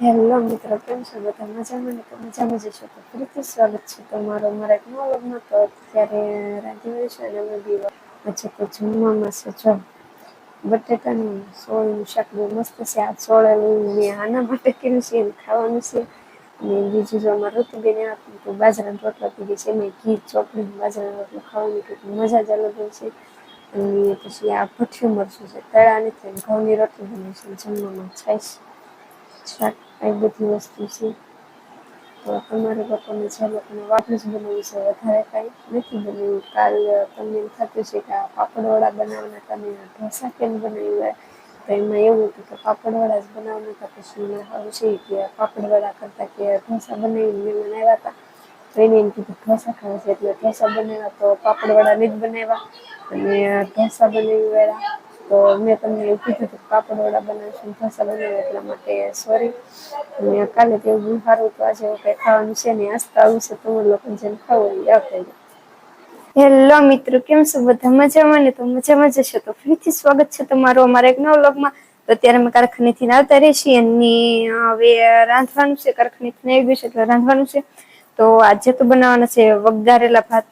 Hello મિત્રો, કેમ છો? બધા મજામાં ને? તો મજામાં જશો તો ફરીથી સ્વાગત છે તમારો મારા એક નવા લગ્ન તો અત્યારે રાંધી છે અને અમે બી પછી તો જમવામાં છે જો બટેટાનું સોળનું શાક બહુ મસ્ત છે. આ સોળેલું મેં આના માટે કર્યું છે એને ખાવાનું છે. અને બીજું જો અમારે ઋતુબેન આપ્યું તો બાજરાના રોટલા પીધી છે. મેં ઘી ચોપડી બાજરાના રોટલો ખાવાની કંઈક મજા જ અલગ હોય છે. અને પછી આ ભઠ્યું મરચું છે. તળા નથી ઘઉંની રોટલી બને છે. જમવામાં છાશ. શાક એ બધી વસ્તુ છે. તો તમારે લોકોને જે લોકોને વાપરું જ બનાવ્યું છે. વધારે કાંઈ નથી બનાવ્યું. કાલ તમને એમ થતું છે કે આ પાપડવાળા બનાવવાના તમે ઢોસા કેમ બનાવ્યા? તો એમાં એવું હતું કે પાપડવાળા જ બનાવવાના હતા. પછી મને સારું છે કે પાપડવાળા કરતાં કે ઢોસા બનાવીને મહેમાન આવ્યા હતા. તો એને એમ કીધું ઢોસા ખાવા છે. એટલે ઢોસા બનાવ્યા તો પાપડવાળા જ બનાવ્યા. અને ઢોસા બનાવી વાળા તો મેં તમને એવું કીધું પાપડ પાપડવાળા બનાવશું, ઢોસા બનાવ્યા એટલા માટે સોરી અને કાલે તો એવું સારું તો આજે કંઈ ખાવાનું છે ને આસ્તા આવું છે તમારે લોકોને જેમ ખાવું એ આપી હેલો મિત્રો, કેમ છો? બધા મજામાં ને? તો મજામાં જશો તો ફરીથી સ્વાગત છે તમારું અમારા એક નવા વ્લોગમાં. તો અત્યારે અમે કારખાનેથી આવતા રહીએ છીએ અને હવે રાંધવાનું છે, કારખાનેથી આવી ગયું છે, એટલે રાંધવાનું છે. તો આજે તો બનાવવાના છે વઘારેલા ભાત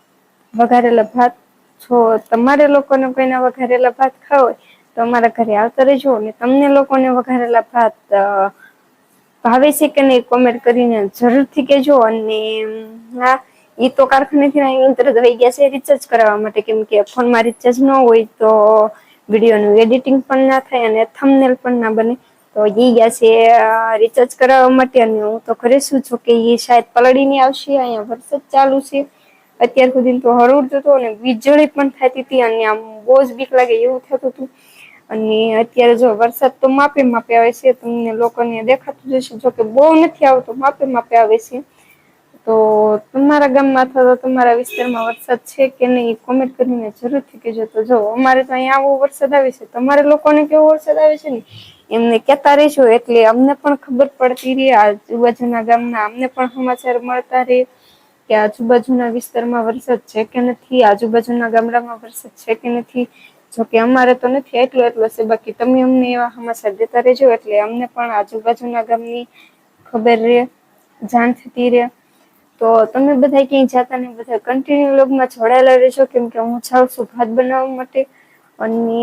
વઘારેલા ભાત જો તમારે લોકોને કોઈના વઘારેલા ભાત ખાવ હોય, તો અમારા ઘરે આવતા રહેજો અને તમને લોકોને વઘારેલા ભાત ભાવે છે કે નહીં કોમેન્ટ કરીને જરૂરથી કહેજો અને હા એ તો કારખાનેથી તરત વહી ગયા છે રિચાર્જ કરાવવા માટે. કેમ કે ફોનમાં રિચાર્જ ન હોય તો વિડીયોનું એડિટિંગ પણ ના થાય અને થમનેલ પણ ના બને. તો એ ગયા છે રિચાર્જ કરાવવા માટે અને હું તો ઘરે શું છું કે એ શાયદ પલળીને આવશે, અહીંયા વરસાદ ચાલુ છે. અત્યાર સુધી તો હળવડતો હતો અને વીજળી પણ થતી હતી અને આમ બહુ જ બીક લાગે એવું થતું હતું. અને અત્યારે જો વરસાદ તો માપે માપે આવે છે, તમને લોકોને દેખાતું જશે જો કે બહુ નથી આવતો, માપે માપે આવે છે. તો તમારા ગામમાં અથવા તો તમારા વિસ્તારમાં વરસાદ છે કે નહીં કોમેન્ટ કરીને જરૂરથી કહેજો. તો જો, અમારે તો અહીંયા આવો વરસાદ આવે છે. તમારે લોકોને કેવો વરસાદ આવે છે ને? એમને કહેતા રહીશું એટલે અમને પણ ખબર પડતી રહે. આજુબાજુના ગામના અમને પણ સમાચાર મળતા રહે. કે આજુબાજુના વિસ્તારમાં વરસાદ છે કે નથી, આજુબાજુના ગામડામાં વરસાદ છે કે નથી? જોકે અમારે તો નથી એટલો એટલો છે બાકી તમે અમને એવા સમાચાર દેતા રહેજો. એટલે અમને પણ આજુબાજુના ગામની ખબર રહે, જાણ થતી રહે. તો તમે બધા ક્યાંય જતા ને બધા કન્ટિન્યુ લોગમાં જોડાયેલા રહેજો, કેમ કે હું જાઉં છું ભાત બનાવવા માટે. અને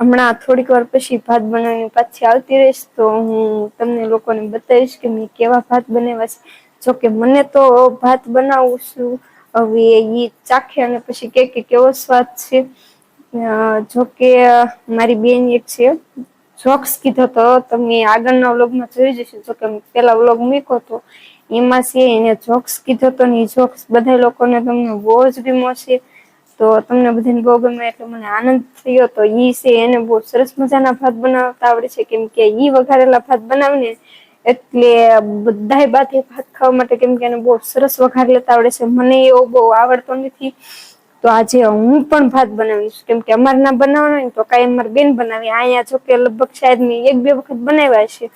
હમણાં થોડીક વાર પછી ભાત બનાવીને પાછી આવતી રહીશ. તો હું તમને લોકોને બતાવીશ કે મેં કેવા ભાત બનાવ્યા છે. જોકે મને તો ભાત બનાવું છું. હવે એ ચાખે અને પછી કે કે કેવો સ્વાદ છે. જો કે મારી બેન એક છે. જોક્સ કીધો તો તમે આગળના વ્લોગમાં જોઈ જશો. કે પેલા વ્લોગ મૂક્યો હતો એમાં છે એને જોક્સ કીધો તો ને જોક્સ બધા લોકોને તમને બહુ જ ગીમો છે. તો તમને બધાને બહુ ગમે એટલે મને આનંદ થયો. તો ઈ છે એને બહુ સરસ મજાના ભાત બનાવતા આવડે છે. કેમ કે ઈ વઘારેલા ભાત બનાવીને એટલે બધા બાથી ભાત ખાવા માટે કેમ કે એને બહુ સરસ વઘાર લેતા આવડે છે. મને એવો બહુ આવડતો નથી. તો આજે હું પણ ભાત બનાવીશ. કેમ કે અમારે ના બનાવવાનો હોય તો કાંઈ અમારે બેન બનાવી. અહીંયા જો કે લગભગ શાયદ મેં એક બે વખત બનાવ્યા છે.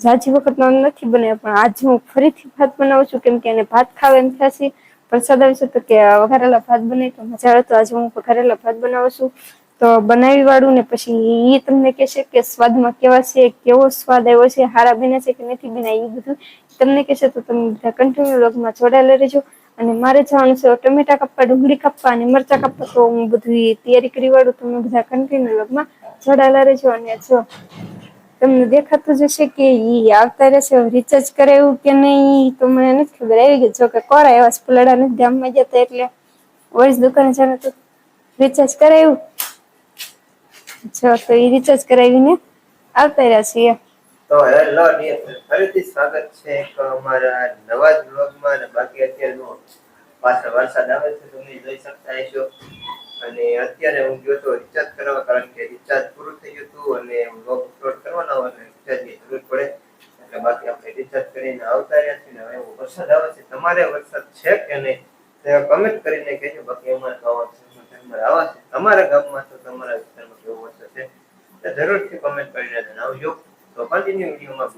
જાજી વખત નથી બનાવ્યા, પણ આજે હું ફરીથી ભાત બનાવું છું. કેમ કે એને ભાત ખાવા એમ થશે પ્રસાદ આવી છે તો કે વઘારેલા ભાત બનાવી તો મજા આવે. તો આજે હું વઘારેલા ભાત બનાવું છું. તો બનાવી વાળું ને પછી એ તમને કહેશે કે સ્વાદમાં કેવા છે, કેવો સ્વાદ આવ્યો છે, હારા બને છે કે નથી બન્યા એ બધું તમને કહેશે તો તમે બધા કન્ટિન્યુ વ્લોગમાં જોડાયેલા રહેજો. અને મારે જવાનું છે ટમેટા કાપવા, ડુંગળી કાપવા અને મરચા કાપવા, તો હું બધી તૈયારી કરી વાળું, તમે બધા કન્ટિન્યુ વ્લોગમાં જોડાયેલા રહેજો. અને જો તમને દેખાતું જ હશે કે ઈ આવતા રહેશે રિચાર્જ કરાયું કે નહીં તો મને નથી ખબર. આવી ગઈ જો કે કોરા એવા સ્પલડા નથી ગામમાં જતા એટલે વોઇસ દુકાને જાણે તો રિચાર્જ કરાયું. જો, તો એ રિચાર્જ કરાવીને આવતા રહ્યા છીએ. તો હેલો ફરીથી સ્વાગત છે એક અમારા નવા જ બ્લોગમાં અને બાકી અત્યારનો પાછળ વરસાદ આવે છે તમે જોઈ શકતા હશો. અને અત્યારે હું ગયો તો રિચાર્જ કરવા કારણ કે રિચાર્જ પૂરું થઈ ગયું હતું અને બ્લોગ અપલોડ કરવાનો અને રિચાર્જની જરૂર પડે. એટલે બાકી આપણે રિચાર્જ કરીને આવતા રહ્યા છીએ હવે વરસાદ આવે છે. તમારે વરસાદ છે કે નહીં? તે કમેન્ટ કરીને કહેજો. બાકી અમારે તમારા ગામમાં તો તમારા વિસ્તારમાં કેવો વરસાદ છે તે જરૂરથી કમેન્ટ કરીને જણાવજો. તો કન્ટિન્યુ વિડીયોમાં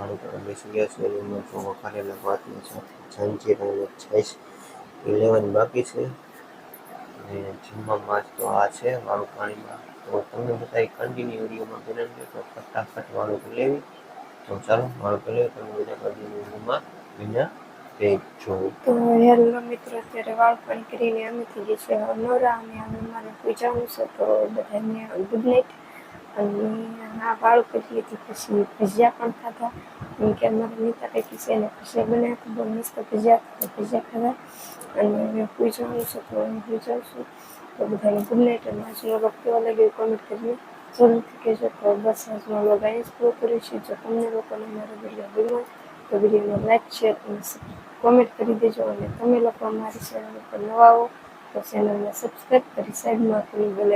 બિના રહી ગયા છે એમાં તો વઘારેલા ભાતની સાથે જંજીરાની છાશ એ લેવાની બાકી છે. અને જમવામાં તો આ છે, વાળું પાણીમાં. તો તમને બધા કન્ટિન્યુ વિડીયોમાં બનાવી તો ફટાફટ વાળું લેવી તો ચાલો, વાળું તો તમે બધા કન્ટિન્યુ વિડીયોમાં વિના તો હેલો મિત્રો, અત્યારે વાળ પણ કરીને અમે થઈ ગઈ છે. નવરા અને અમે મારે કોઈ છે, તો બધાને ગુડ નાઇટ અને આ કરી લીધી પછી ભજીયા પણ ખાધા. એમ કે અમારા નીતા કંઈક છે એને ભજીયા બનાવ્યા બહુ મસ્ત ભજીયા ભજીયા ખાધા. અને હવે જવાનું છે તો હું જાઉં છું તો બધાને ગુડ નાઇટ અને આજનો લોક કેવો લાગ્યો કોમેન્ટ કરીને જરૂરથી કહેજો. તો બસ આજનો લોક અહીં જ પૂરો છે. જો તમને લોકોને મારો વીડિયો ગમ્યો તો વિડીયોને લાઈક શેર અને કોમેન્ટ કરી દેજો. અને તમે લોકો અમારી ચેનલ ઉપર નવા હો તો ચેનલને સબસ્ક્રાઈબ કરી સાઈડમાં આપેલું બેલ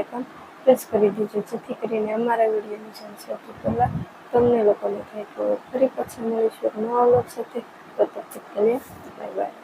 પ્રેસ કરી દેજો, જેથી કરીને અમારા વિડીયોની જાણ સૌથી પહેલાં તમને લોકોને થાય તો ફરી પાછા મળીશું નવા લોક સાથે. તો તક બાય બાય